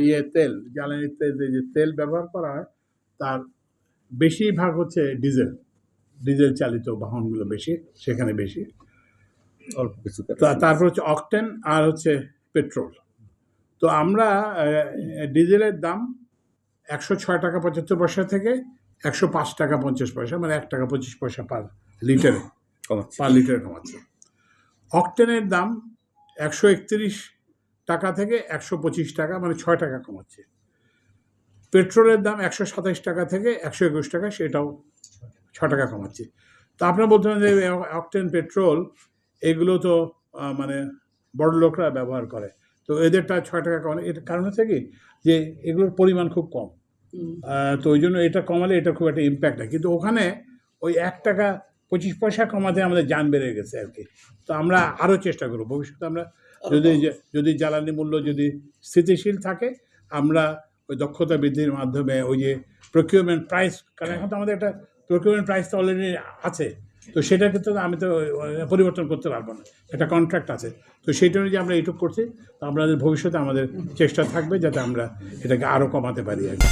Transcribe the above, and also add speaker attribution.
Speaker 1: ইয়ে তেল জ্বালানি তেল যে তেল ব্যবহার করা হয় তার বেশিরভাগ হচ্ছে ডিজেল। ডিজেল চালিত বাহনগুলো বেশি সেখানে বেশি।
Speaker 2: অল্প কিছু
Speaker 1: তা- তারপর হচ্ছে অকটেন আর হচ্ছে পেট্রোল। তো আমরা ডিজেলের দাম একশো ছয় টাকা পঁচাত্তর পয়সা থেকে একশো পাঁচ টাকা পঞ্চাশ পয়সা মানে এক টাকা পঁচিশ পয়সা পার লিটারে। পার লিটারে কমাচ্ছে। অকটেনের দাম একশো একত্রিশ টাকা থেকে একশো পঁচিশ টাকা মানে ছয় টাকা কমাচ্ছে। পেট্রোলের দাম একশো সাতাইশ টাকা থেকে একশো একুশ টাকা সেটাও ছ টাকা কমাচ্ছে। তা আপনারা বলতে পারেন যে অকটেন পেট্রোল এগুলো তো মানে বড় লোকরা ব্যবহার করে। তো এদেরটা ছয় টাকা কমানো এর কারণ হচ্ছে কি? যে এগুলোর পরিমাণ খুব কম। তো ওই জন্য এটা কমালে এটা খুব একটা ইম্প্যাক্ট হয় কিন্তু ওখানে ওই এক টাকা পঁচিশ পয়সা কমাতে আমাদের যান বেড়ে গেছে আর কি। তো আমরা আরও চেষ্টা করব। ভবিষ্যতে আমরা যদি যদি জ্বালানি মূল্য যদি স্থিতিশীল থাকে, আমরা ওই দক্ষতা বৃদ্ধির মাধ্যমে ওই যে প্রকিউরমেন্ট প্রাইস কারণ এখন তো আমাদের একটা প্রকিউরমেন্ট প্রাইস তো অলরেডি আছে। তো সেটা কিন্তু আমি তো পরিবর্তন করতে পারব না। একটা কন্ট্রাক্ট আছে। তো সেইটা অনুযায়ী আমরা এইটুকু করছি। তো আমাদের ভবিষ্যতে আমাদের চেষ্টা থাকবে যাতে আমরা এটাকে আরও কমাতে পারি আর কি।